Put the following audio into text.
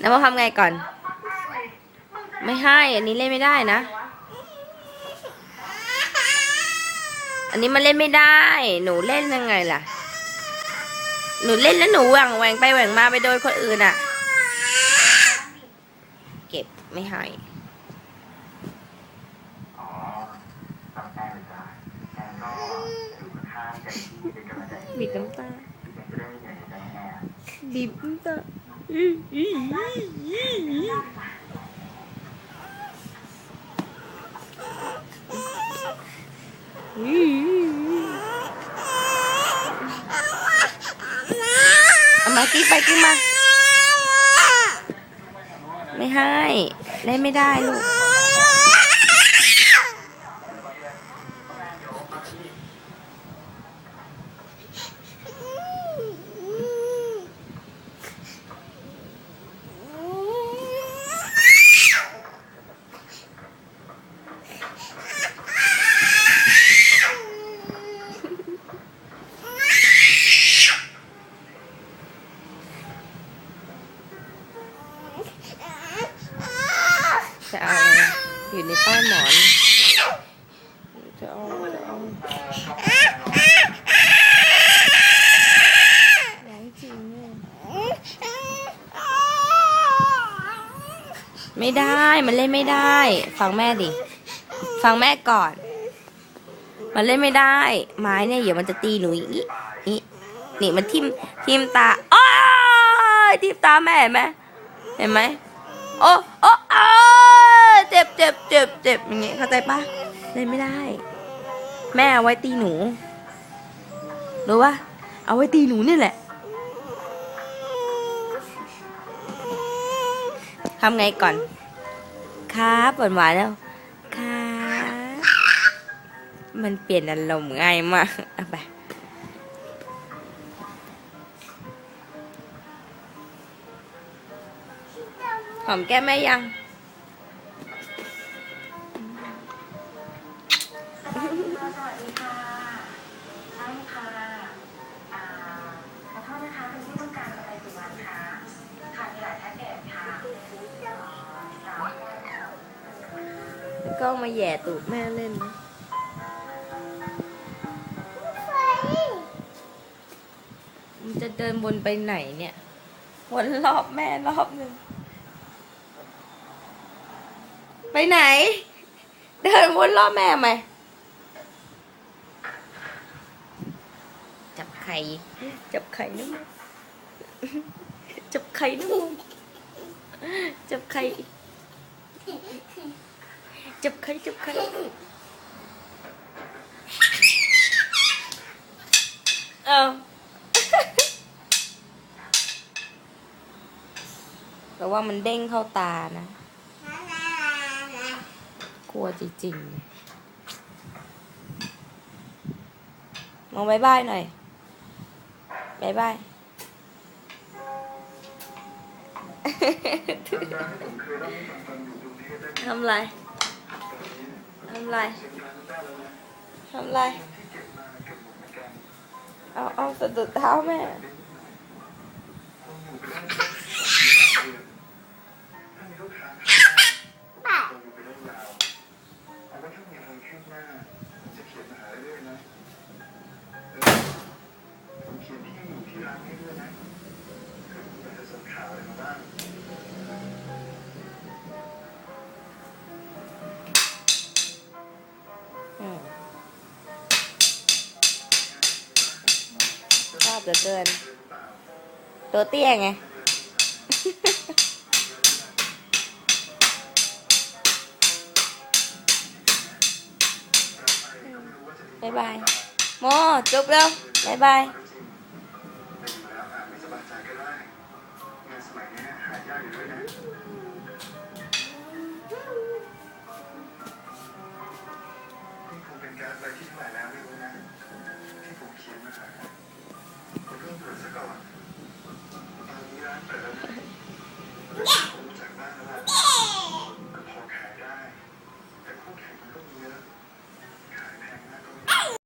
แล้วมาทำไงก่อน ไม่ให้ อันนี้เล่นไม่ได้นะ อันนี้มันเล่นไม่ได้ หนูเล่นยังไงล่ะ หนูเล่นแล้วหนูแหว่งแหว่งไปแหว่งมาไปโดนคนอื่นอะ เก็บไม่ให้อ๋อฟังแม่เลยจ้ะแม่ก็อยู่ข้างๆใจที่เป็นกำลังใจให้บีบน้ำตาพี่แม่จะได้ไม่เหนื่อยใจแม่บีบน้ำตา เอามากี้ไปกี้มา ไม่ให้ ได้ไม่ได้ลูก จะเอาอยู่ในใต้หมอน จะเอาจะเอาร้องจริงไม่ได้ มันเล่นไม่ได้ ฟังแม่ดิ ฟังแม่ก่อน มันเล่นไม่ได้ ไม้เนี่ยเดี๋ยวมันจะตีหนูอีกนี่นี่มันทิมทิมตาอ้ายทิมตาแม่เห็นไหมเห็นไหมโอ้โอ้เออ เจ็บเจ็บเจ็บเจ็บอย่างเงี้ยเข้าใจปะเล่นไม่ได้ แม่เอาไว้ตีหนูรู้ปะเอาไว้ตีหนูนี่แหละทำไงก่อน ครับหวานหวานแล้วครับมันเปลี่ยนอารมณ์ง่ายมากเอาไปหอมแก้มแม่ยัง ก็มาแย่ตูดแม่เล่นนะมันจะเดินวนไปไหนเนี่ย วนรอบแม่รอบหนึ่ง ไปไหน เดินวนรอบแม่ไหม จับไข่ จับไข่น้ำมันจับไข่น้ำมันจับไข่ จับไข่จับไข่เอาแต่ว่ามันเด้งเข้าตานะ กลัวจริงๆ มองบายบายหน่อยบายบายทำไรำไรทำไร เอาเอาสะดุดเท้าแม่ ลือเกิน ตัวเตี้ยไงบายบาย โมจุบเร็วบายบาย